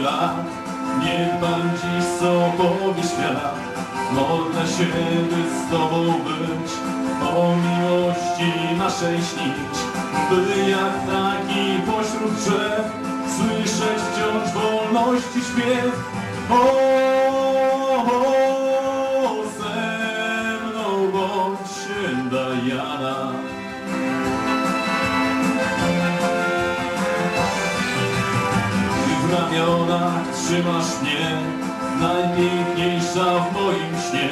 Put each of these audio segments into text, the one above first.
lat Niech Pan dziś co powie świat. Modlę się, by z Tobą być O miłości naszej śnić. By jak taki pośród drzew Słyszeć wciąż wolności śpiew. O, o ze mną bądź Jana trzymasz mnie Najpiękniejsza w moim śnie.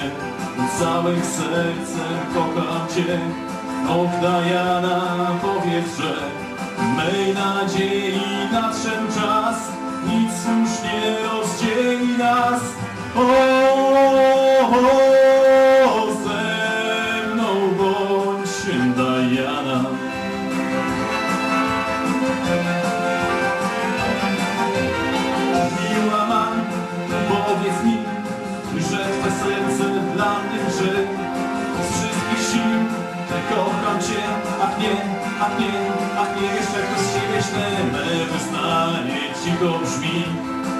Całym sercem kocham Cię. Och Diana powiedz, że Mej nadziei nadszedł czas. Nic już nie rozdzieli nas. O, o Z wszystkich sił Ty kocham Cię, ach nie, ach nie, ach nie Jeszcze przez Ciebie źle me wyznanie cicho brzmi.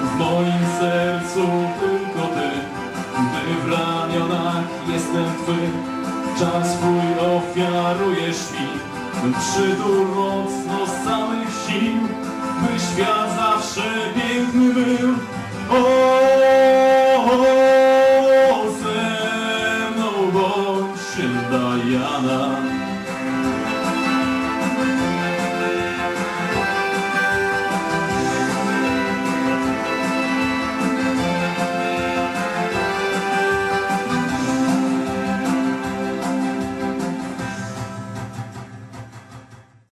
W moim sercu tylko Ty. Ty w ramionach jestem Twy Czas Twój ofiarujesz mi. Przytul mocno z samych sił By świat zawsze piękny był Nirvana.